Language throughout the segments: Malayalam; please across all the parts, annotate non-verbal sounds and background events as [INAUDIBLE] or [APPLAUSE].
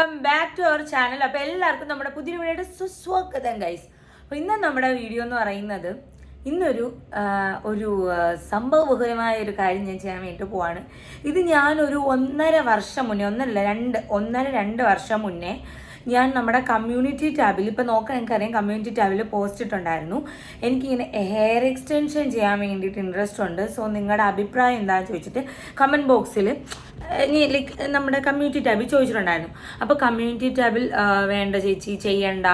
Welcome back to our channel അപ്പോൾ എല്ലാവർക്കും നമ്മുടെ പുതിയ വീഡിയോയുടെ സുസ്വാഗതം ഗൈസ് അപ്പോൾ ഇന്ന് നമ്മുടെ വീഡിയോ എന്ന് പറയുന്നത് ഇന്നൊരു ഒരു സംഭവബഹുലമായ ഒരു കാര്യം ഞാൻ ചെയ്യാൻ വേണ്ടി പോവാണ്. ഇത് ഞാനൊരു ഒന്നര വർഷം മുന്നേ ഒന്നല്ല രണ്ട് ഒന്നര രണ്ട് വർഷം മുന്നേ ഞാൻ നമ്മുടെ കമ്മ്യൂണിറ്റി ടാബിൽ ഇപ്പോൾ നോക്കാൻ എനിക്കറിയാം കമ്മ്യൂണിറ്റി ടാബിൽ പോസ്റ്റ് ഇട്ടുണ്ടായിരുന്നു എനിക്കിങ്ങനെ ഹെയർ എക്സ്റ്റൻഷൻ ചെയ്യാൻ വേണ്ടിയിട്ട് ഇൻട്രസ്റ്റ് ഉണ്ട്. സോ നിങ്ങളുടെ അഭിപ്രായം എന്താണെന്ന് ചോദിച്ചിട്ട് കമന്റ് ബോക്സിൽ നമ്മുടെ കമ്മ്യൂണിറ്റി ടാബിൽ ചോദിച്ചിട്ടുണ്ടായിരുന്നു. അപ്പോൾ കമ്മ്യൂണിറ്റി ടാബിൽ വേണ്ട ചേച്ചി ചെയ്യണ്ട.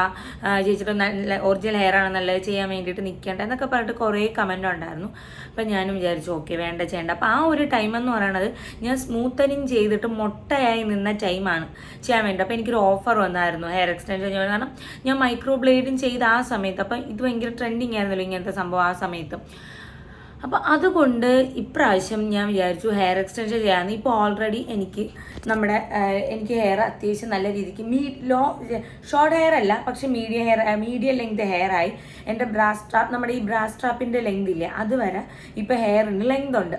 ചേച്ചിയുടെ നല്ല ഒറിജിനൽ ഹെയർ ആണ് നല്ലത് ചെയ്യാൻ വേണ്ടിയിട്ട് നിൽക്കേണ്ട എന്നൊക്കെ പറഞ്ഞിട്ട് കുറേ കമന്റ് ഉണ്ടായിരുന്നു. അപ്പം ഞാനും വിചാരിച്ചു ഓക്കെ വേണ്ട ചെയ്യേണ്ട. അപ്പോൾ ആ ഒരു ടൈം എന്ന് പറയുന്നത് ഞാൻ സ്മൂത്തനിങ് ചെയ്തിട്ട് മുട്ടയായി നിന്ന ടൈമാണ് ചെയ്യാൻ വേണ്ടി. അപ്പോൾ എനിക്കൊരു ഓഫർ വന്നായിരുന്നു ഹെയർ എക്സ്റ്റൻഷൻ ചെയ്യാൻ കാരണം ഞാൻ മൈക്രോ ബ്ലേഡിങ് ചെയ്ത ആ സമയത്ത് അപ്പം ഇത് ഭയങ്കര ട്രെൻഡിങ് ആയിരുന്നല്ലോ ഇങ്ങനത്തെ സംഭവം ആ സമയത്ത്. അപ്പോൾ അതുകൊണ്ട് ഇപ്രാവശ്യം ഞാൻ വിചാരിച്ചു ഹെയർ എക്സ്റ്റൻഷൻ ചെയ്യാമെന്ന് ഇപ്പോൾ ഓൾറെഡി എനിക്ക് നമ്മുടെ എനിക്ക് ഹെയർ അത്യാവശ്യം നല്ല രീതിക്ക് മീ ലോ ഷോർട്ട് ഹെയർ അല്ല പക്ഷെ medium hair medium length hair ആയി. എന്റെ ബ്രാസ് സ്ട്രാപ്പ് നമ്മുടെ ഈ ബ്രാസ് സ്ട്രാപ്പിന്റെ ലെങ്ത് ഇല്ലേ അതുവരെ ഇപ്പോൾ ഹെയറിന് ലെങ്ത് ഉണ്ട്.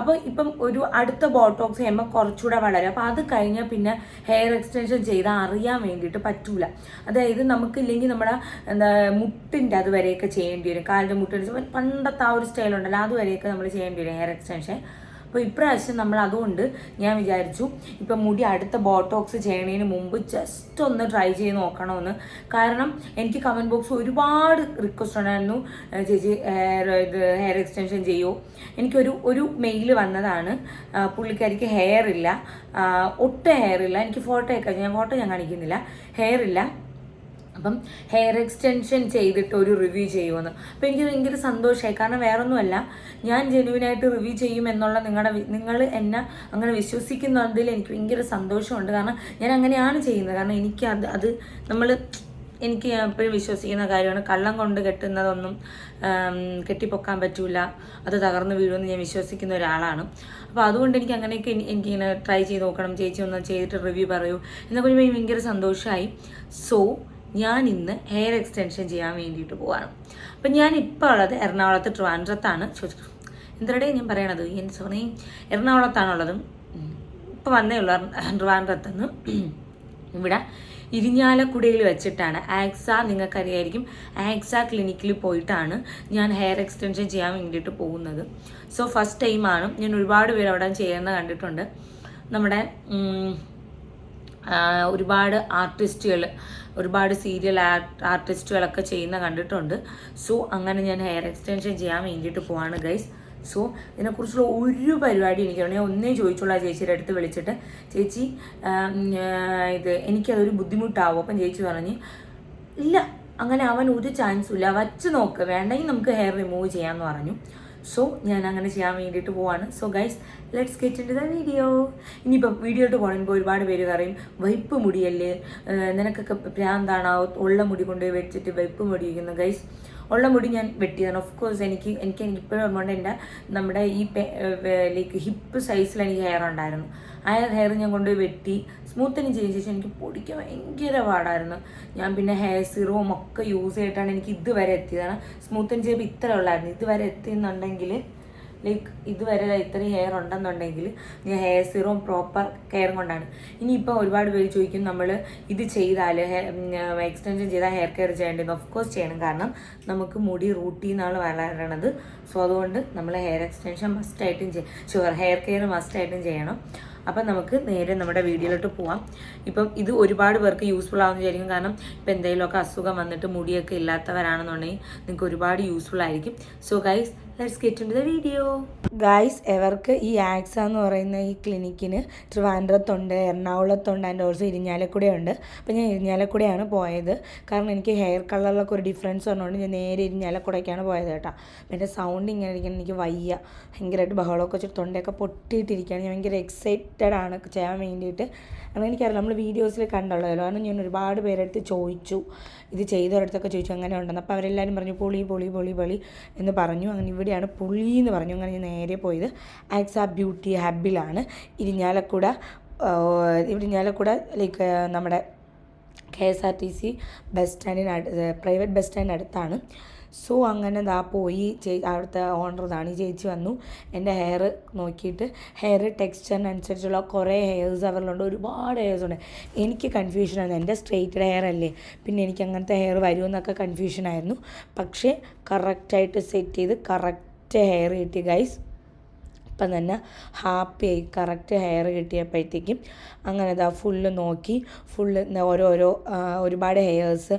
അപ്പോൾ ഇപ്പം ഒരു അടുത്ത ബോട്ടോക്സ് ചെയ്യുമ്പോൾ കുറച്ചുകൂടെ വളരും. അപ്പോൾ അത് കഴിഞ്ഞാൽ പിന്നെ ഹെയർ എക്സ്റ്റൻഷൻ ചെയ്താൽ അറിയാൻ വേണ്ടിയിട്ട് പറ്റൂല. അതായത് നമുക്കില്ലെങ്കിൽ നമ്മുടെ എന്താ മുട്ടിന്റെ അതുവരെയൊക്കെ ചെയ്യേണ്ടി വരും. കാലിന്റെ മുട്ടിന്റെ പണ്ടത്തെ ആ ഒരു സ്റ്റൈൽ ഉണ്ടല്ലോ അതുവരെയൊക്കെ നമ്മൾ ചെയ്യേണ്ടി വരും ഹെയർ എക്സ്റ്റൻഷൻ അപ്പോൾ ഇപ്രാവശ്യം നമ്മൾ അതുകൊണ്ട് ഞാൻ വിചാരിച്ചു ഇപ്പം മുടി അടുത്ത ബോട്ടോക്സ് ചെയ്യണതിന് മുമ്പ് ജസ്റ്റ് ഒന്ന് ട്രൈ ചെയ്ത് നോക്കണമെന്ന് കാരണം എനിക്ക് കമന്റ് ബോക്സ് ഒരുപാട് റിക്വസ്റ്റ് ഉണ്ടായിരുന്നു. ചേച്ചി ഹെയർ ഇത് ഹെയർ എക്സ്റ്റൻഷൻ ചെയ്യൂ? എനിക്കൊരു ഒരു മെയിൽ വന്നതാണ്. പുള്ളിക്കാരിക്ക് ഹെയർ ഇല്ല. ഒട്ടും ഹെയർ ഇല്ല. എനിക്ക് ഫോട്ടോ ഒക്കെ ഞാൻ ഫോട്ടോ ഞാൻ കാണിക്കുന്നില്ല. ഹെയർ ഇല്ല. അപ്പം ഹെയർ എക്സ്റ്റൻഷൻ ചെയ്തിട്ട് ഒരു റിവ്യൂ ചെയ്യുമെന്ന്. അപ്പം എനിക്ക് ഭയങ്കര സന്തോഷമായി കാരണം വേറൊന്നുമല്ല ഞാൻ ജെനുവിനായിട്ട് റിവ്യൂ ചെയ്യും എന്നുള്ള നിങ്ങളുടെ നിങ്ങൾ എന്നെ അങ്ങനെ വിശ്വസിക്കുന്നതിൽ എനിക്ക് ഭയങ്കര സന്തോഷമുണ്ട്. കാരണം ഞാൻ അങ്ങനെയാണ് ചെയ്യുന്നത്. കാരണം എനിക്ക് അത് അത് നമ്മൾ എനിക്ക് എപ്പോഴും വിശ്വസിക്കുന്ന കാര്യമാണ്. കള്ളം കൊണ്ട് കെട്ടുന്നതൊന്നും കെട്ടിപ്പൊക്കാൻ പറ്റൂല. അത് തകർന്നു വീഴുമെന്ന് ഞാൻ വിശ്വസിക്കുന്ന ഒരാളാണ്. അപ്പോൾ അതുകൊണ്ട് എനിക്ക് അങ്ങനെയൊക്കെ എനി- എനിക്കിങ്ങനെ ട്രൈ ചെയ്ത് നോക്കണം. ചേച്ചി ഒന്ന് ചെയ്തിട്ട് റിവ്യൂ പറയൂ. എന്നൊക്കെ ഭയങ്കര സന്തോഷമായി സോ ഞാൻ ഇന്ന് ഹെയർ എക്സ്റ്റൻഷൻ ചെയ്യാൻ വേണ്ടിയിട്ട് പോവാണ്. അപ്പം ഞാൻ ഇപ്പോൾ ഉള്ളത് എറണാകുളത്ത് ട്രിവാൻഡ്രത്താണ്. ചോദിച്ചു എന്തരടേ ഞാൻ പറയണത്? എന്റെ സോണി എറണാകുളത്താണുള്ളത്. ഇപ്പോൾ വന്നേ ഉള്ളൂ ട്രിവാൻഡ്രത്തെന്ന്. ഇവിടെ ഇരിഞ്ഞാലക്കുടയിൽ വെച്ചിട്ടാണ്. ആക്സ നിങ്ങൾക്കറിയായിരിക്കും. ആക്സ ക്ലിനിക്കിൽ പോയിട്ടാണ് ഞാൻ ഹെയർ എക്സ്റ്റൻഷൻ ചെയ്യാൻ വേണ്ടിയിട്ട് പോകുന്നത്. സോ ഫസ്റ്റ് ടൈമാണ് ഞാൻ ഒരുപാട് പേര് അവിടെ ചെയ്യുന്നത് കണ്ടിട്ടുണ്ട്. നമ്മുടെ ഒരുപാട് ആർട്ടിസ്റ്റുകൾ ഒരുപാട് സീരിയൽ ആർട്ടിസ്റ്റുകളൊക്കെ ചെയ്യുന്ന കണ്ടിട്ടുണ്ട്. സോ അങ്ങനെ ഞാൻ ഹെയർ എക്സ്റ്റൻഷൻ ചെയ്യാൻ വേണ്ടിയിട്ട് പോവാണ് ഗൈസ്. സോ ഇതിനെക്കുറിച്ചുള്ള ഒരു പരിപാടി എനിക്ക് ഞാൻ ഒന്നേ ചോദിച്ചുള്ള ചേച്ചിയുടെ അടുത്ത് വിളിച്ചിട്ട്. ചേച്ചി ഇത് എനിക്കതൊരു ബുദ്ധിമുട്ടാവും. അപ്പം ചേച്ചി പറഞ്ഞ് ഇല്ല അങ്ങനെ അവൻ ഒരു ചാൻസും ഇല്ല. വച്ച് നോക്ക്. വേണ്ടെങ്കിൽ നമുക്ക് ഹെയർ റിമൂവ് ചെയ്യാമെന്ന് പറഞ്ഞു. സോ ഞാൻ അങ്ങനെ ചെയ്യാൻ വേണ്ടിയിട്ട് പോവാണ്. So guys let's get in to the video ഇനിയിപ്പോൾ വീഡിയോട്ട് പോകണമെങ്കിൽ ഒരുപാട് പേര് പറയും വൈപ്പ് മുടിയല്ലേ? നിനക്കൊക്കെ ഭ്രാന്താണ് ആ ഉള്ള മുടി കൊണ്ടുപോയി വെച്ചിട്ട് വൈപ്പ് മുടിയിരിക്കുന്നു ഗൈസ് ഉള്ള മുടി ഞാൻ വെട്ടിയതാണ്. ഓഫ് കോഴ്സ് എനിക്ക് എനിക്ക് ഇപ്പോഴും ഓർമ്മയുണ്ട് എന്റെ നമ്മുടെ ഈ ലൈക്ക് ഹിപ്പ് സൈസിൽ എനിക്ക് ഹെയർ ഉണ്ടായിരുന്നു. ആ ഹെയർ ഞാൻ കൊണ്ടുപോയി വെട്ടി. സ്മൂത്തനിങ് ചെയ്ത ശേഷം എനിക്ക് പൊടിക്കാൻ ഭയങ്കര പാടായിരുന്നു. ഞാൻ പിന്നെ ഹെയർ സിറവും ഒക്കെ യൂസ് ചെയ്തിട്ടാണ് എനിക്ക് ഇതുവരെ എത്തിയതാണ് സ്മൂത്തൻ ചെയ്യുമ്പോൾ ഇത്ര ഉള്ളായിരുന്നു. ഇതുവരെ എത്തിയെന്നുണ്ടെങ്കിൽ ലൈക്ക് ഇതുവരെ ഇത്രയും ഹെയർ ഉണ്ടെന്നുണ്ടെങ്കിൽ ഞാൻ ഹെയർ സീറോം പ്രോപ്പർ കെയർ കൊണ്ടാണ്. ഇനിയിപ്പോൾ ഒരുപാട് പേര് ചോദിക്കും നമ്മൾ ഇത് ചെയ്താൽ എക്സ്റ്റൻഷൻ ചെയ്താൽ ഹെയർ കെയർ ചെയ്യേണ്ടത് ഓഫ് കോഴ്സ് ചെയ്യണം. കാരണം നമുക്ക് മുടി റൂട്ടിൽ നിന്നാണ് വളരണത് സോ അതുകൊണ്ട് നമ്മൾ ഹെയർ എക്സ്റ്റൻഷൻ മസ്റ്റായിട്ടും ചെയ്യും ഷുവർ ഹെയർ കെയർ മസ്റ്റായിട്ടും ചെയ്യണം. അപ്പം നമുക്ക് നേരെ നമ്മുടെ വീഡിയോയിലോട്ട് പോവാം. ഇപ്പം ഇത് ഒരുപാട് പേർക്ക് യൂസ്ഫുൾ ആവുമെന്ന് വിചാരിക്കും. കാരണം ഇപ്പം എന്തെങ്കിലുമൊക്കെ അസുഖം വന്നിട്ട് മുടിയൊക്കെ ഇല്ലാത്തവരാണെന്നുണ്ടെങ്കിൽ നിങ്ങൾക്ക് ഒരുപാട് യൂസ്ഫുൾ ആയിരിക്കും. So guys let's get in the video guys എവർക്ക് ഈ ആക്സ എന്ന് പറയുന്ന ഈ ക്ലിനിക്കിന് ട്രിവാൻഡ്രത്തുണ്ട് എറണാകുളത്തുണ്ട് ആൻഡ് ഓൾസോ ഇരിഞ്ഞാലക്കുടയുണ്ട്. അപ്പോൾ ഞാൻ ഇരിഞ്ഞാലക്കുടയാണ് പോയത്. കാരണം എനിക്ക് ഹെയർ കളറിലൊക്കെ ഒരു ഡിഫറൻസ് പറഞ്ഞുകൊണ്ട് ഞാൻ നേരെ ഇരിഞ്ഞാലക്കുടയ്ക്കാണ് പോയത് കേട്ടോ. എന്റെ സൗണ്ട് ഇങ്ങനെ ഇരിക്കുന്ന എനിക്ക് വയ്യ. ഭയങ്കരമായിട്ട് ബഹളമൊക്കെ വെച്ചിട്ട് തൊണ്ടയൊക്കെ പൊട്ടിയിട്ടിരിക്കുകയാണ്. ഞാൻ ഭയങ്കര എക്സൈറ്റഡ് ആണ്. ചെയ്യാൻ വേണ്ടിയിട്ട് കാരണം എനിക്കറിയാം നമ്മൾ വീഡിയോസിൽ കണ്ടുള്ളതല്ലോ? കാരണം ഞാൻ ഒരുപാട് പേരെടുത്ത് ചോദിച്ചു. ഇത് ചെയ്തവരടുത്തൊക്കെ ചോദിച്ചു അങ്ങനെ ഉണ്ടെന്ന്? അപ്പോൾ അവരെല്ലാവരും പറഞ്ഞു പൊളി പൊളി പൊളി പൊളി എന്ന് പറഞ്ഞു. അങ്ങനെ ഇവിടെയാണ് പുളി എന്ന് പറഞ്ഞു. അങ്ങനെ ഞാൻ നേരെ പോയത് ആക്സ ബ്യൂട്ടി ഹബിലാണ് ഇരിഞ്ഞാലക്കുട ഇരിഞ്ഞാലക്കൂടെ ലൈക്ക് നമ്മുടെ K S R T C bus സ്റ്റാൻഡിന് പ്രൈവറ്റ് ബസ് സ്റ്റാൻഡിന് അടുത്താണ് സോ അങ്ങനെ ദാ പോയി. ചേ അവിടുത്തെ ഓണർ ഇതാണ് ഈ ചേച്ചി വന്നു. എന്റെ ഹെയർ നോക്കിയിട്ട് ഹെയർ ടെക്സ്ചറിനനുസരിച്ചുള്ള കുറേ ഹെയർസ് അവരിലുണ്ട്. ഒരുപാട് ഹെയർസ് ഉണ്ട്. എനിക്ക് കൺഫ്യൂഷനാണ് എന്റെ സ്ട്രെയിറ്റഡ് ഹെയർ അല്ലേ? പിന്നെ എനിക്ക് അങ്ങനത്തെ ഹെയർ വരുമെന്നൊക്കെ കൺഫ്യൂഷനായിരുന്നു പക്ഷേ കറക്റ്റായിട്ട് സെറ്റ് ചെയ്ത് കറക്റ്റ് ഹെയർ കിട്ടി ഗൈസ് അപ്പം തന്നെ ഹാപ്പിയായി കറക്റ്റ് ഹെയർ കിട്ടിയപ്പോഴത്തേക്കും അങ്ങനെ ഇതാ ഫുള്ള് നോക്കി ഫുള്ള് ഓരോരോ ഒരുപാട് ഹെയേഴ്സ്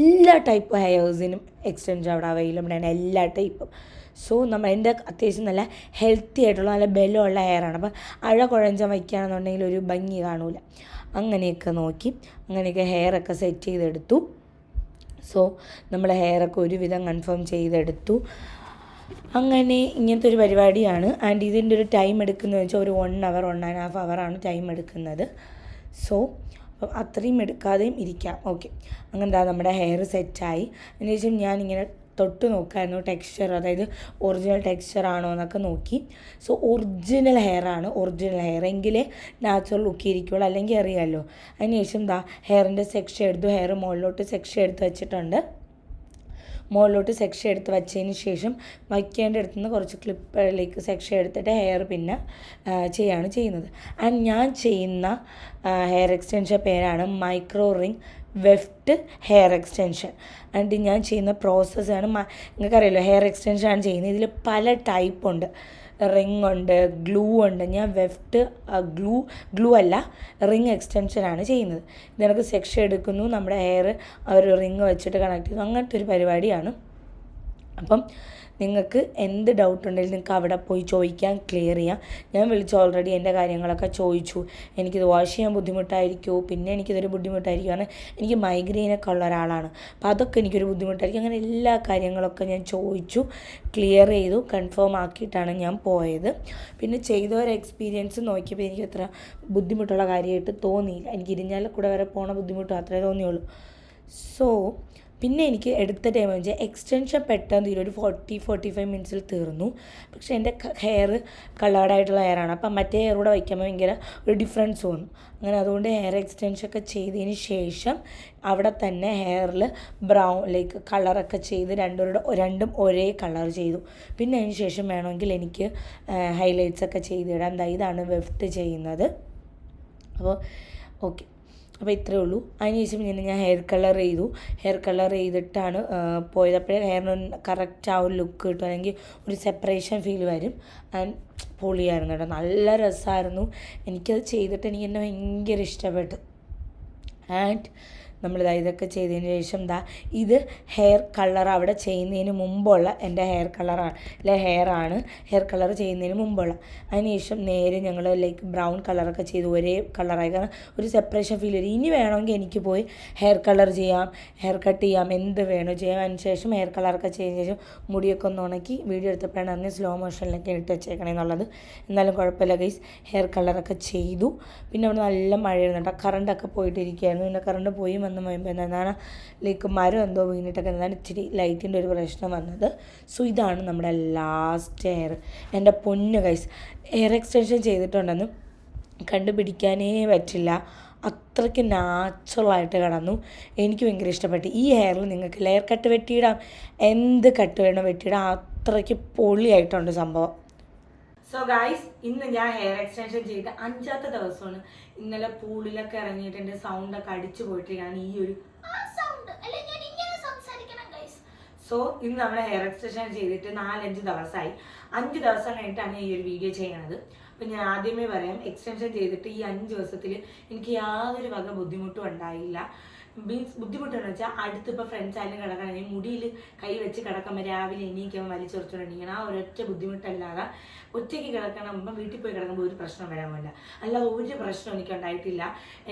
എല്ലാ ടൈപ്പ് ഹെയേഴ്സിനും എക്സ്റ്റൻഷൻ അവിടെ അവൈലബിൾ ആണ് എല്ലാ ടൈപ്പും സോ നമ്മൾ എന്റെ അത്യാവശ്യം നല്ല ഹെൽത്തി ആയിട്ടുള്ള നല്ല ബലമുള്ള ഹെയറാണ് അപ്പം അഴ കുഴഞ്ചം വയ്ക്കുകയാണെന്നുണ്ടെങ്കിൽ ഒരു ഭംഗി കാണൂല. അങ്ങനെയൊക്കെ നോക്കി അങ്ങനെയൊക്കെ ഹെയറൊക്കെ സെറ്റ് ചെയ്തെടുത്തു. സോ നമ്മൾ ഹെയറൊക്കെ ഒരുവിധം കൺഫേം ചെയ്തെടുത്തു. അങ്ങനെ ഇങ്ങനത്തെ ഒരു പരിപാടിയാണ്. ആൻഡ് ഇതിന്റെ ഒരു ടൈം എടുക്കുന്നത് വെച്ചാൽ ഒരു one hour one and half അവറാണ് time എടുക്കുന്നത്. സോ അപ്പം അത്രയും എടുക്കാതെയും ഇരിക്കാം. ഓക്കെ അങ്ങനെ ദാ നമ്മുടെ ഹെയർ സെറ്റായി അതിന് ശേഷം ഞാൻ ഇങ്ങനെ തൊട്ട് നോക്കായിരുന്നു ടെക്സ്ചർ അതായത് ഒറിജിനൽ ടെക്സ്ചർ ആണോ എന്നൊക്കെ നോക്കി. സോ ഒറിജിനൽ ഹെയർ ആണ് ഒറിജിനൽ ഹെയർ എങ്കിലേ നാച്ചുറൽ ലുക്ക് ഇരിക്കുള്ളൂ. അല്ലെങ്കിൽ അറിയാമല്ലോ അതിന് ശേഷം ദാ ഹെയറിന്റെ സെക്ഷൻ എടുത്തു ഹെയർ മുകളിലോട്ട് സെക്ഷൻ എടുത്ത് വെച്ചിട്ടുണ്ട്. മുകളിലോട്ട് സെക്ഷൻ എടുത്ത് വെച്ചതിന് ശേഷം വയ്ക്കേണ്ട അടുത്ത് നിന്ന് കുറച്ച് ക്ലിപ്പിലേക്ക് സെക്ഷൻ എടുത്തിട്ട് ഹെയർ പിന്നെ ചെയ്യാണ് ചെയ്യുന്നത്. ആൻഡ് ഞാൻ ചെയ്യുന്ന ഹെയർ എക്സ്റ്റൻഷൻ പേരാണ് micro ring weft hair extension. And ഞാൻ ചെയ്യുന്ന പ്രോസസ്സാണ് നിങ്ങൾക്കറിയാലോ ഹെയർ എക്സ്റ്റൻഷൻ ആണ് ചെയ്യുന്നത്. ഇതിൽ പല ടൈപ്പ് ഉണ്ട് റിങ് ഉണ്ട് ഗ്ലൂ ഉണ്ട് ഞാൻ വെഫ്റ്റ് ഗ്ലൂ ഗ്ലൂ അല്ല റിങ് എക്സ്റ്റൻഷനാണ് ചെയ്യുന്നത്. ഇതിനൊക്കെ സെക്ഷൻ എടുക്കുന്നു നമ്മുടെ ഹെയർ അവർ റിങ് വെച്ചിട്ട് കണക്ട് ചെയ്യുന്നു. അങ്ങനത്തെ ഒരു പരിപാടിയാണ്. അപ്പം നിങ്ങൾക്ക് എന്ത് ഡൗട്ട് ഉണ്ടെങ്കിൽ നിങ്ങൾക്ക് അവിടെ പോയി ചോദിക്കാൻ ക്ലിയർ ചെയ്യാം. ഞാൻ വിളിച്ച് ഓൾറെഡി എന്റെ കാര്യങ്ങളൊക്കെ ചോദിച്ചു. എനിക്കിത് വാഷ് ചെയ്യാൻ ബുദ്ധിമുട്ടായിരിക്കുമോ പിന്നെ എനിക്കിതൊരു ബുദ്ധിമുട്ടായിരിക്കും? കാരണം എനിക്ക് മൈഗ്രെയിനൊക്കെ ഉള്ള ഒരാളാണ്. അപ്പോൾ അതൊക്കെ എനിക്കൊരു ബുദ്ധിമുട്ടായിരിക്കും. അങ്ങനെ എല്ലാ കാര്യങ്ങളൊക്കെ ഞാൻ ചോദിച്ചു ക്ലിയർ ചെയ്തു കൺഫേം ആക്കിയിട്ടാണ് ഞാൻ പോയത്. പിന്നെ ചെയ്ത ഒരു എക്സ്പീരിയൻസ് നോക്കിയപ്പോൾ എനിക്ക് അത്ര ബുദ്ധിമുട്ടുള്ള കാര്യമായിട്ട് തോന്നിയില്ല. എനിക്ക് ഇരിഞ്ഞാലക്കൂടെ വരെ പോകണ ബുദ്ധിമുട്ട് മാത്രമേ തോന്നിയുള്ളൂ. സോ പിന്നെ എനിക്ക് എടുത്ത ടൈം വെച്ചാൽ എക്സ്റ്റൻഷൻ പെട്ടെന്ന് തീരും ഒരു ഫോർട്ടി ഫോർട്ടി ഫൈവ് മിനിറ്റ്സിൽ തീർന്നു. പക്ഷേ എന്റെ ഹെയർ കളേർഡായിട്ടുള്ള ഹെയറാണ് അപ്പം മറ്റേ ഹെയർ കൂടെ വയ്ക്കുമ്പോൾ ഭയങ്കര ഒരു ഡിഫറൻസ് തോന്നും അങ്ങനെ അതുകൊണ്ട് ഹെയർ എക്സ്റ്റൻഷൻ ഒക്കെ ചെയ്തതിന് ശേഷം അവിടെ തന്നെ ഹെയറിൽ ബ്രൗൺ ലൈക്ക് കളറൊക്കെ ചെയ്ത് രണ്ടുപേരുടെ രണ്ടും ഒരേ കളർ ചെയ്തു. പിന്നെ അതിന് ശേഷം വേണമെങ്കിൽ എനിക്ക് ഹൈലൈറ്റ്സ് ഒക്കെ ചെയ്തിടാം ഇതാണ് വെഫ്റ്റ് ചെയ്യുന്നത്. അപ്പോൾ ഓക്കെ അപ്പോൾ ഇത്രയേ ഉള്ളൂ. അതിനുശേഷം പിന്നെ ഞാൻ ഹെയർ കളർ ചെയ്തു. ഹെയർ കളർ ചെയ്തിട്ടാണ് പോയത് അപ്പോഴേ ഹെയറിന് കറക്റ്റ് ആ ഒരു ലുക്ക് കിട്ടും. അല്ലെങ്കിൽ ഒരു സെപ്പറേഷൻ ഫീൽ വരും. ആൻഡ് പൊളിയായിരുന്നു കേട്ടോ. നല്ല രസമായിരുന്നു. എനിക്കത് ചെയ്തിട്ട് എനിക്ക് എന്നെ ഭയങ്കര ഇഷ്ടപ്പെട്ടു. ആൻഡ് നമ്മളിതാ ഇതൊക്കെ ചെയ്തതിന് ശേഷം ദാ ഇത് ഹെയർ കളർ അവിടെ ചെയ്യുന്നതിന് മുമ്പുള്ള എന്റെ ഹെയർ കളറാണ് അല്ലെ ഹെയർ ആണ് ഹെയർ കളർ ചെയ്യുന്നതിന് മുമ്പുള്ള. അതിനുശേഷം നേരെ ഞങ്ങൾ ലൈക്ക് ബ്രൗൺ കളറൊക്കെ ചെയ്ത്. ഒരേ കളറായി കാരണം ഒരു സെപ്പറേഷൻ ഫീൽ വരും ഇനി വേണമെങ്കിൽ എനിക്ക് പോയി ഹെയർ കളർ ചെയ്യാം ഹെയർ കട്ട് ചെയ്യാം എന്ത് വേണോ ചെയ്യാം. അതിന് ശേഷം ഹെയർ കളറൊക്കെ ചെയ്തതിന് ശേഷം മുടിയൊക്കെ ഒന്ന് ഉണക്കി വീഡിയോ എടുത്തപ്പോഴാണ് അറിഞ്ഞ് സ്ലോ മോഷനിലൊക്കെ ഇട്ട് വെച്ചേക്കണേ എന്നുള്ളത്. എന്നാലും കുഴപ്പമില്ല ഗൈസ് ഹെയർ കളറൊക്കെ ചെയ്തു. പിന്നെ അവിടെ നല്ല മഴയായിരുന്നു. കേട്ടോ കറണ്ടൊക്കെ പോയിട്ടിരിക്കുകയായിരുന്നു. പിന്നെ കറണ്ട് പോയി വന്ന് കഴിയുമ്പോൾ എന്താണ് ലൈക്ക് മരം എന്തോ വീണിട്ടൊക്കെ എന്താണ് ഇച്ചിരി ലൈറ്റിന്റെ ഒരു പ്രശ്നം വന്നത്. സോ ഇതാണ് നമ്മുടെ ലാസ്റ്റ് ഹെയർ എന്റെ പൊന്ന് കൈസ് ഹെയർ എക്സ്റ്റൻഷൻ ചെയ്തിട്ടുണ്ടെന്ന് കണ്ടുപിടിക്കാനേ പറ്റില്ല. അത്രയ്ക്ക് നാച്ചുറലായിട്ട് കിടന്നു. എനിക്ക് ഭയങ്കര ഇഷ്ടപ്പെട്ടു. ഈ ഹെയറിൽ നിങ്ങൾക്ക് ലെയർ കട്ട് വെട്ടിയിടാം. എന്ത് കട്ട് വേണം വെട്ടിയിടാം. അത്രയ്ക്ക് പൊളിയായിട്ടുണ്ട് സംഭവം. സോ ഗായ്സ് ഇന്ന് ഞാൻ ഹെയർ എക്സ്റ്റൻഷൻ ചെയ്ത അഞ്ചാമത്തെ ദിവസമാണ്. ഇന്നലെ പൂളിലൊക്കെ ഇറങ്ങിയിട്ട് എന്റെ സൗണ്ടൊക്കെ അടിച്ചു പോയിട്ടിരിക്കുകയാണ് ഈ ഒരു സൗണ്ട് സോ ഇന്ന് നമ്മൾ ഹെയർ എക്സ്റ്റൻഷൻ ചെയ്തിട്ട് നാലഞ്ച് ദിവസമായി. അഞ്ച് ദിവസം കഴിഞ്ഞിട്ടാണ് ഈ ഒരു വീഡിയോ ചെയ്യണത്. അപ്പം ഞാൻ ആദ്യമേ പറയാം എക്സ്റ്റൻഷൻ ചെയ്തിട്ട് ഈ അഞ്ച് ദിവസത്തിൽ എനിക്ക് യാതൊരു വക ബുദ്ധിമുട്ടും ഉണ്ടായില്ല. മീൻസ് ബുദ്ധിമുട്ടെന്ന് വെച്ചാൽ അടുത്തിപ്പോൾ ഫ്രണ്ട്സ് ആയാലും കിടക്കണമെങ്കിൽ മുടിയിൽ കൈ വെച്ച് കിടക്കുമ്പോൾ രാവിലെ എണീക്കുമ്പോൾ വലിച്ചുറച്ചുകൊണ്ടിരിക്കണം ആ ഒരൊറ്റ ബുദ്ധിമുട്ടല്ലാതെ ഒറ്റയ്ക്ക് കിടക്കണമ്പോൾ വീട്ടിൽ പോയി കിടക്കുമ്പോൾ ഒരു പ്രശ്നം വരാൻ പോകില്ല അല്ലാതെ ഒരു പ്രശ്നം എനിക്ക് ഉണ്ടായിട്ടില്ല.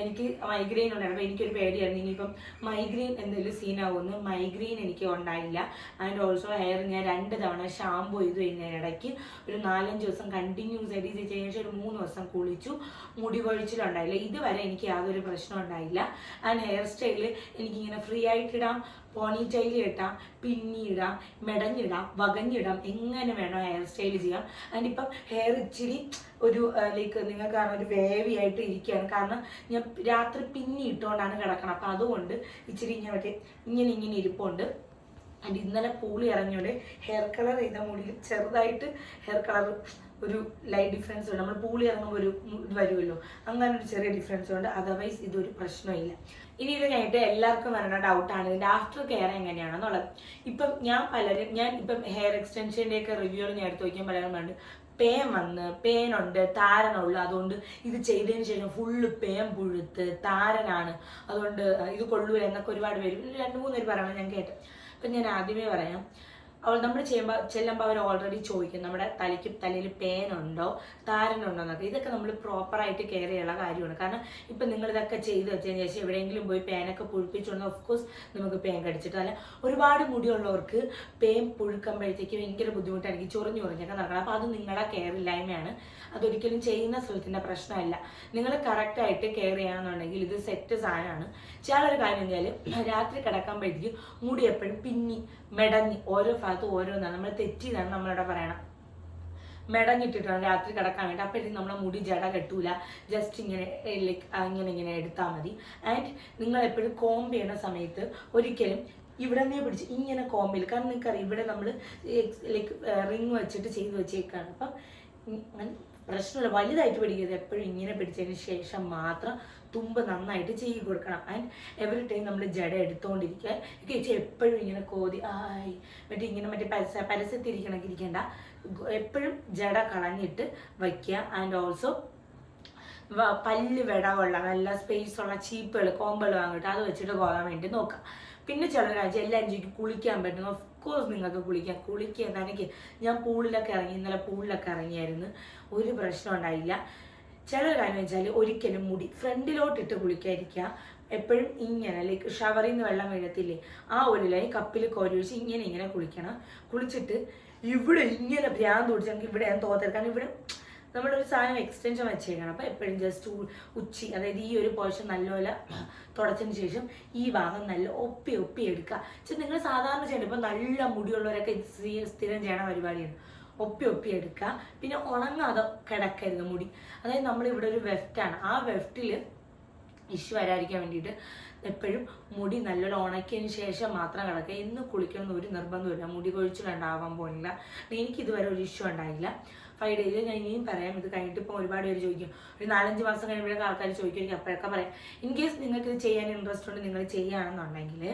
എനിക്ക് മൈഗ്രെയിൻ ഉണ്ടായിരുന്നു. എനിക്കൊരു പേടിയായിരുന്നു. ഇനിയിപ്പം മൈഗ്രെയിൻ എന്തെങ്കിലും സീനാവുമെന്ന് മൈഗ്രെയിൻ എനിക്ക് ഉണ്ടായില്ല. ആൻഡ് ഓൾസോ ഹെയർ ഞാൻ രണ്ട് തവണ ഷാമ്പു ചെയ്തു ഇതിനിടയ്ക്ക് ഒരു നാലഞ്ച് ദിവസം കണ്ടിന്യൂസ് ആയിട്ട് ഇത് ശേഷം ഒരു മൂന്ന് ദിവസം കുളിച്ചു. മുടി കൊഴിച്ചിലുണ്ടായില്ല ഇതുവരെ എനിക്ക് യാതൊരു പ്രശ്നം ഉണ്ടായില്ല. ആൻഡ് ഹെയർ സ്റ്റൈൽ എനിക്കിങ്ങനെ ഫ്രീ ആയിട്ടിടാം പോണി ടൈൽ ഇട്ടാം പിന്നിടാം മെടഞ്ഞിടാം വകഞ്ഞിടാം എങ്ങനെ വേണോ ഹെയർ സ്റ്റൈൽ ചെയ്യാം. ആൻഡ് ഇപ്പം ഹെയർ ഇച്ചിരി ഒരു ലൈക്ക് നിങ്ങൾക്ക് കാരണം ഒരു വേവി ആയിട്ട് ഇരിക്കുകയാണ്. കാരണം ഞാൻ രാത്രി പിന്നി ഇട്ടുകൊണ്ടാണ് കിടക്കണം അപ്പം അതുകൊണ്ട് ഇച്ചിരി ഇങ്ങനെ മറ്റേ ഇങ്ങനെ ഇങ്ങനെ ഇരിപ്പുണ്ട്. ആൻഡ് ഇന്നലെ പൂളി ഇറങ്ങിയോടെ ഹെയർ കളർ ചെയ്ത മുടിയിൽ ചെറുതായിട്ട് ഹെയർ കളർ ഒരു ലൈറ്റ് ഡിഫറൻസ് ഉണ്ട്. നമ്മൾ പൂളി ഇറങ്ങുമ്പോൾ ഒരു ഇത് വരുമല്ലോ. അങ്ങനെ ഒരു ചെറിയ ഡിഫറൻസ് ഉണ്ട്. അതർവൈസ് ഇതൊരു പ്രശ്നമില്ല. ഇനി ഇത് കഴിഞ്ഞിട്ട് എല്ലാവർക്കും വരുന്ന ഡൗട്ടാണ് ഇതിന്റെ ആഫ്റ്റർ കെയർ എങ്ങനെയാണെന്നുള്ളത്. ഇപ്പം ഞാൻ പലരും ഞാൻ ഇപ്പം ഹെയർ എക്സ്റ്റൻഷന്റെ ഒക്കെ റിവ്യൂകൾ ഞാൻ എടുത്ത് നോക്കിയാൽ പലരും കണ്ട് പേൻ വന്ന് പേനുണ്ട് താരനുള്ളു. അതുകൊണ്ട് ഇത് ചെയ്തതിന് ശേഷം ഫുള്ള് പേൻ പുഴുത്ത് താരനാണ്. അതുകൊണ്ട് ഇത് കൊള്ളൂല എന്നൊക്കെ ഒരുപാട് പേര് രണ്ട് മൂന്ന് പേര് പറയണം ഞാൻ കേട്ടു. അപ്പം ഞാൻ ആദ്യമേ പറയാം. അവൾ നമ്മൾ ചെയ്യുമ്പോൾ ചെല്ലുമ്പോൾ അവർ ഓൾറെഡി ചോദിക്കും നമ്മുടെ തലയ്ക്ക് തലയിൽ പേനുണ്ടോ താരനുണ്ടോ? എന്നൊക്കെ. ഇതൊക്കെ നമ്മൾ പ്രോപ്പറായിട്ട് കെയർ ചെയ്യാനുള്ള കാര്യമാണ്. കാരണം ഇപ്പം നിങ്ങൾ ഇതൊക്കെ ചെയ്ത് വെച്ചതിന് ശേഷം എവിടെയെങ്കിലും പോയി പേനൊക്കെ പുഴുപ്പിച്ചുകൊണ്ട് ഓഫ് കോഴ്സ് നമുക്ക് പേൻ കടിച്ചിട്ട് അല്ല ഒരുപാട് മുടിയുള്ളവർക്ക് പേൻ പുഴുക്കുമ്പോഴത്തേക്ക് ഭയങ്കര ബുദ്ധിമുട്ടായിരിക്കും. ചൊറിഞ്ഞു ചൊറിഞ്ഞൊക്കെ നടക്കണം. അപ്പോൾ അത് നിങ്ങളുടെ കെയർ ഇല്ലായ്മയാണ്. അതൊരിക്കലും ചെയ്യുന്ന സ്ഥലത്തിന്റെ പ്രശ്നമല്ല. നിങ്ങൾ കറക്റ്റായിട്ട് കെയർ ചെയ്യണമെന്നുണ്ടെങ്കിൽ ഇത് സെറ്റ് സാധനമാണ്. ചിലൊരു കാര്യം വെച്ചാൽ രാത്രി കിടക്കുമ്പോഴത്തേക്ക് മുടി എപ്പോഴും പിന്നി മെടഞ്ഞ് ഓരോ ഭാഗത്തും ഓരോന്നാണ്. നമ്മൾ തെറ്റിയതാണ് നമ്മളിവിടെ പറയണം. മെടഞ്ഞിട്ടിട്ടാണ് രാത്രി കിടക്കാൻ വേണ്ടി. അപ്പോഴത്തേക്കും നമ്മളെ മുടി ജട കെട്ടൂല. ജസ്റ്റ് ഇങ്ങനെ ലൈക്ക് ഇങ്ങനെ ഇങ്ങനെ എടുത്താൽ മതി. ആൻഡ് നിങ്ങൾ എപ്പോഴും കോംബ് ചെയ്യുന്ന സമയത്ത് ഒരിക്കലും ഇവിടെ നിന്നേ പിടിച്ച് ഇങ്ങനെ കോമ്പിൽ കാരണം നിങ്ങൾക്കറിയാം ഇവിടെ നമ്മൾ ലൈക്ക് റിങ് വെച്ചിട്ട് ചെയ്ത് വെച്ചേക്കാണ്. അപ്പം പ്രശ്നമില്ല. വലുതായിട്ട് പിടിക്കരുത്. എപ്പോഴും ഇങ്ങനെ പിടിച്ചതിന് ശേഷം മാത്രം തുമ്പ് നന്നായിട്ട് ചെയ്ത് കൊടുക്കണം. ആൻഡ് എവറി ടൈം നമ്മൾ ജട എടുത്തുകൊണ്ടിരിക്കുക ചേച്ചി എപ്പോഴും ഇങ്ങനെ കോതി ആയി മറ്റേ ഇങ്ങനെ മറ്റേ പരസ്യ പരസ്യത്തിരിക്കണമെങ്കിൽ ഇരിക്കേണ്ട. എപ്പോഴും ജട കളഞ്ഞിട്ട് വയ്ക്കുക. ആൻഡ് ഓൾസോ പല്ല് വിടവുള്ള നല്ല സ്പേസ് ഉള്ള ചീപ്പുകൾ കോമ്പുകൾ വാങ്ങിയിട്ട് അത് വെച്ചിട്ട് പോകാൻ വേണ്ടി നോക്കാം പിന്നെ ചില രാജ്യം എല്ലാവരും ചോദിക്കും കുളിക്കാൻ പറ്റും കോഴ്സ് നിങ്ങൾക്ക് കുളിക്കാം. കുളിക്കുക നനയ്ക്ക് ഞാൻ പൂളിലൊക്കെ ഇറങ്ങി ഇന്നലെ പൂളിലൊക്കെ ഇറങ്ങിയായിരുന്നു. ഒരു പ്രശ്നം ഉണ്ടായില്ല. ചില കാര്യം വെച്ചാൽ ഒരിക്കലും മുടി ഫ്രണ്ടിലോട്ടിട്ട് കുളിക്കാതിരിക്കുക. എപ്പോഴും ഇങ്ങനെ ലൈക്ക് ഷവറിൽ നിന്ന് വെള്ളം വീഴത്തില്ലേ ആ ഒരു കപ്പിൽ കോരി ഇങ്ങനെ ഇങ്ങനെ കുളിക്കണം. കുളിച്ചിട്ട് ഇവിടെ ഇങ്ങനെ ഭ്രാന്ത് പിടിച്ച് നമുക്ക് ഇവിടെ ഞാൻ തോത്തരുത് കാരണം ഇവിടെ നമ്മളൊരു സാധനം എക്സ്റ്റൻഷൻ വെച്ചേക്കണം. അപ്പോൾ എപ്പോഴും ജസ്റ്റ് ഉച്ചി അതായത് ഈ ഒരു പോർഷൻ നല്ലപോലെ തുടച്ചതിന് ശേഷം ഈ ഭാഗം നല്ല ഒപ്പി ഒപ്പി എടുക്കുക. പക്ഷെ നിങ്ങൾ സാധാരണ ചെയ്യണം ഇപ്പം നല്ല മുടിയുള്ളവരൊക്കെ സ്ഥിരം ചെയ്യണ പരിപാടിയാണ്. ഒപ്പി ഒപ്പി എടുക്കുക. പിന്നെ ഉണങ്ങാതെ കിടക്കരുത് മുടി. അതായത് നമ്മളിവിടെ ഒരു വെഫ്റ്റാണ് ആ വെഫ്റ്റിൽ ഇഷ്യൂ വരാതിരിക്കാൻ വേണ്ടിയിട്ട് എപ്പോഴും മുടി നല്ലൊരു ഉണക്കിയതിന് ശേഷം മാത്രം കിടക്കുക. ഇന്ന് കുളിക്കണമെന്ന് ഒരു നിർബന്ധമില്ല മുടി കൊഴിച്ചിലുണ്ടാവാൻ പോകുന്നില്ല എനിക്ക് ഇതുവരെ ഒരു ഇഷ്യൂ ഉണ്ടായില്ല. ഫൈവ് ഡേയ്സ് ഞാൻ ഇനിയും പറയാം. ഇത് കഴിഞ്ഞിട്ട് ഇപ്പോൾ ഒരുപാട് പേര് ചോദിക്കും. ഒരു നാലഞ്ച് മാസം കഴിയുമ്പോഴൊക്കെ ആൾക്കാർ ചോദിക്കും. എനിക്ക് അപ്പോഴൊക്കെ പറയാം. ഇൻ കേസ് നിങ്ങൾക്ക് ഇത് ചെയ്യാൻ ഇൻട്രസ്റ്റ് ഉണ്ട് നിങ്ങൾ ചെയ്യുകയാണെന്നുണ്ടെങ്കിൽ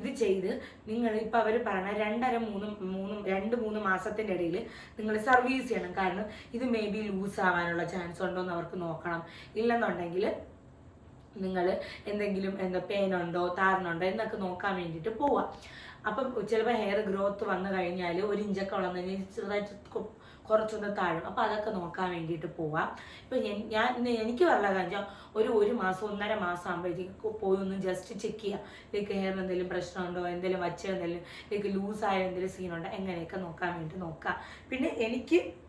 ഇത് ചെയ്ത് നിങ്ങൾ ഇപ്പം അവർ പറഞ്ഞ രണ്ടര മൂന്ന് മൂന്ന് രണ്ട് മൂന്ന് മാസത്തിന്റെ ഇടയിൽ നിങ്ങൾ സർവീസ് ചെയ്യണം. കാരണം ഇത് മേ ബി ലൂസ് ആവാനുള്ള ചാൻസ് ഉണ്ടോ എന്ന് അവർക്ക് നോക്കണം. ഇല്ലെന്നുണ്ടെങ്കിൽ നിങ്ങൾ എന്തെങ്കിലും എന്താ പെയിനുണ്ടോ താരനുണ്ടോ എന്നൊക്കെ നോക്കാൻ വേണ്ടിയിട്ട് പോവാം. അപ്പം ചിലപ്പോൾ ഹെയർ ഗ്രോത്ത് വന്നു കഴിഞ്ഞാൽ ഒരു ഇഞ്ചൊക്കെ വളർന്നു കഴിഞ്ഞാൽ ചെറുതായിട്ട് കുറച്ചൊന്ന് താഴും. അപ്പോൾ അതൊക്കെ നോക്കാൻ വേണ്ടിയിട്ട് പോവാം. ഇപ്പോൾ ഞാൻ- എനിക്ക് പറഞ്ഞ കാര്യം ഒരു ഒരു മാസം ഒന്നര മാസം ആകുമ്പോഴത്തേക്ക് പോയി ഒന്ന് ജസ്റ്റ് ചെക്ക് ചെയ്യുക ലൈക്ക് ഹെയർ എന്തെങ്കിലും പ്രശ്നമുണ്ടോ? എന്തെങ്കിലും വച്ച എന്തെങ്കിലും ലൈക്ക് ലൂസായ എന്തെങ്കിലും സീനുണ്ടോ എങ്ങനെയൊക്കെ നോക്കാൻ വേണ്ടി നോക്കാം. പിന്നെ എനിക്ക്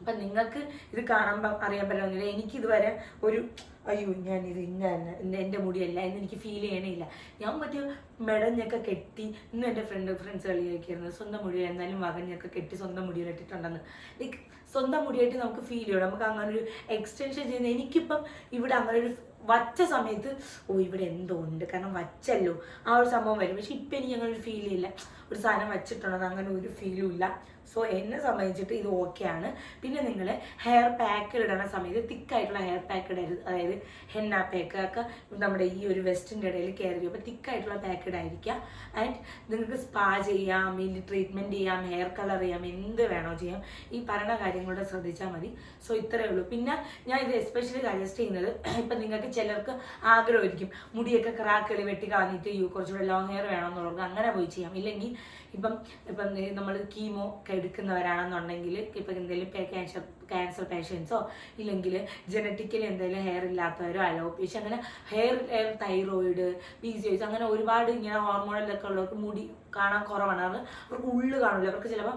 അപ്പം നിങ്ങൾക്ക് ഇത് കാണുമ്പം അറിയാൻ പറ്റുന്നില്ല എനിക്ക് ഇതുവരെ ഒരു അയ്യോ ഞാൻ ഇത് എന്റെ എന്റെ മുടിയല്ല എന്ന് എനിക്ക് ഫീൽ ചെയ്യണില്ല ഞാൻ മറ്റേ മെടഞ്ഞൊക്കെ കെട്ടി ഇന്ന് എന്റെ ഫ്രണ്ട് ഫ്രണ്ട്സ് കളിയാക്കിയിരുന്നു സ്വന്തം മുടി എന്നാലും വകഞ്ഞൊക്കെ കെട്ടി സ്വന്തം മുടിയിലിട്ടിട്ടുണ്ടെന്ന് ലൈക്ക് സ്വന്തം മുടിയായിട്ട് നമുക്ക് ഫീൽ ചെയ്യണം നമുക്ക് അങ്ങനെ ഒരു എക്സ്റ്റൻഷൻ ചെയ്യുന്ന എനിക്കിപ്പം ഇവിടെ അങ്ങനെ ഒരു വച്ച സമയത്ത് ഓ ഇവിടെ എന്തോ ഉണ്ട്. കാരണം വച്ചല്ലോ. ആ ഒരു സംഭവം വരും. പക്ഷെ ഇപ്പം എനിക്ക് അങ്ങനെ ഒരു ഫീൽ ചെയ്യില്ല. ഒരു സാധനം വച്ചിട്ടുണ്ടെന്ന് അങ്ങനെ ഒരു ഫീലും ഇല്ല. സോ എന്നെ സംബന്ധിച്ചിട്ട് ഇത് ഓക്കെയാണ് പിന്നെ നിങ്ങൾ ഹെയർ പാക്ക് ഇടണ സമയത്ത് തിക്കായിട്ടുള്ള ഹെയർ പാക്ക് ഇടരുത്. അതായത് ഹെന്ന പാക്ക് ഒക്കെ നമ്മുടെ ഈ ഒരു വെസ്റ്റിന്റെ ഇടയിൽ കയറി അപ്പോൾ തിക്കായിട്ടുള്ള പാക്ക് ഇടായിരിക്കുക ആൻഡ് നിങ്ങൾക്ക് സ്പാ ചെയ്യാം ഇനി ട്രീറ്റ്മെന്റ് ചെയ്യാം ഹെയർ കളർ ചെയ്യാം എന്ത് വേണോ ചെയ്യാം. ഈ പറയുന്ന കാര്യങ്ങളൂടെ ശ്രദ്ധിച്ചാൽ മതി. സോ ഇത്രയേ ഉള്ളൂ. പിന്നെ ഞാൻ ഇത് എസ്പെഷ്യലി സജസ്റ്റ് ചെയ്യുന്നത് [CLEARS THROAT] ഇപ്പം നിങ്ങൾക്ക് ചിലർക്ക് ആഗ്രഹമായിരിക്കും. മുടിയൊക്കെ ക്രാക്കുകൾ വെട്ടി കളഞ്ഞിട്ട് യു കുറച്ചുകൂടെ ലോങ് ഹെയർ വേണമെന്നുള്ളവർക്ക് അങ്ങനെ പോയി ചെയ്യാം. ഇല്ലെങ്കിൽ ഇപ്പം ഇപ്പം നമ്മൾ കീമോ ഒക്കെ എടുക്കുന്നവരാണെന്നുണ്ടെങ്കിൽ ഇപ്പം എന്തെങ്കിലും ക്യാൻസർ ക്യാൻസർ പേഷ്യൻസോ ഇല്ലെങ്കിൽ ജനറ്റിക്കലി എന്തെങ്കിലും ഹെയർ ഇല്ലാത്തവരോ അലോപേഷ്യ അങ്ങനെ hair hair thyroid P C S അങ്ങനെ ഒരുപാട് ഇങ്ങനെ ഹോർമോണിലൊക്കെ ഉള്ളവർക്ക് മുടി കാണാൻ കുറവാണ്. അവർക്ക് ഉള്ളു കാണില്ല അവർക്ക് ചിലപ്പോൾ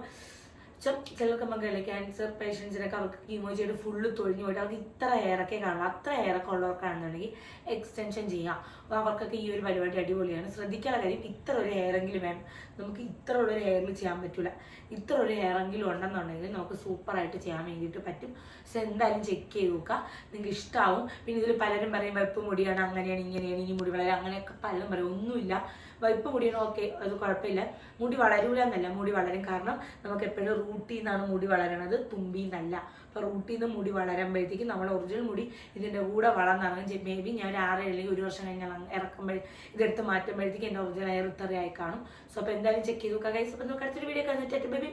ചെ- ചിലർക്ക് മക്കളെ ക്യാൻസർ പേഷ്യൻസിനൊക്കെ അവർക്ക് കീമോജിയുടെ ഫുള്ള് തൊഴിഞ്ഞു പോയിട്ട് അവർക്ക് ഇത്ര ഏറൊക്കെ കാണും. അത്ര ഏറൊക്കെ ഉള്ളവർക്കാണെന്നുണ്ടെങ്കിൽ എക്സ്റ്റൻഷൻ ചെയ്യാം. അവർക്കൊക്കെ ഈ ഒരു പരിപാടി അടിപൊളിയാണ്. ശ്രദ്ധിക്കാനുള്ള കാര്യം ഇത്ര ഒരു ഏറെങ്കിലും വേണം. നമുക്ക് ഇത്ര ഉള്ളൊരു ഹെയറിൽ ചെയ്യാൻ പറ്റില്ല ഇത്ര ഒരു ഹെയറെങ്കിലും ഉണ്ടെന്നുണ്ടെങ്കിൽ നമുക്ക് സൂപ്പറായിട്ട് ചെയ്യാൻ വേണ്ടിയിട്ട് പറ്റും. സോ എന്തായാലും ചെക്ക് ചെയ്ത് നോക്കുക. നിങ്ങൾക്ക് ഇഷ്ടമാവും പിന്നെ ഇതിൽ പലരും പറയും വെപ്പ് മുടിയാണ് അങ്ങനെയാണ് ഇങ്ങനെയാണ് ഇനി മുടി വളരെ അങ്ങനെയൊക്കെ പലരും പറയും. ഒന്നുമില്ല. വൈപ്പ് മുടിയണോ? ഓക്കെ അത് കുഴപ്പമില്ല. മുടി വളരൂല എന്നല്ല മുടി വളരും. കാരണം നമുക്ക് എപ്പോഴും റൂട്ടിൽ നിന്നാണ് മുടി വളരണത് തുമ്പിൽ നിന്നല്ല അപ്പോൾ റൂട്ടിൽ നിന്ന് മുടി വളരുമ്പോഴത്തേക്കും നമ്മുടെ ഒറിജിനൽ മുടി ഇതിന്റെ കൂടെ വളർന്നിറങ്ങും മേ ബി ഞാൻ ഒരു ആറ് അല്ലെങ്കിൽ ഒരു വർഷം കഴിഞ്ഞാൽ ഇറക്കുമ്പോൾ ഇതെടുത്ത് മാറ്റുമ്പോഴത്തേക്കും എന്റെ ഒറിജിനൽ ഹെയർ ഇത്രയായി കാണും. സോ അപ്പോൾ എന്തായാലും ചെക്ക് ചെയ്ത് നോക്കാം ഗൈസ് അപ്പോൾ നമുക്ക് അടുത്തൊരു വീഡിയോ കഴിഞ്ഞിട്ട് ബേബി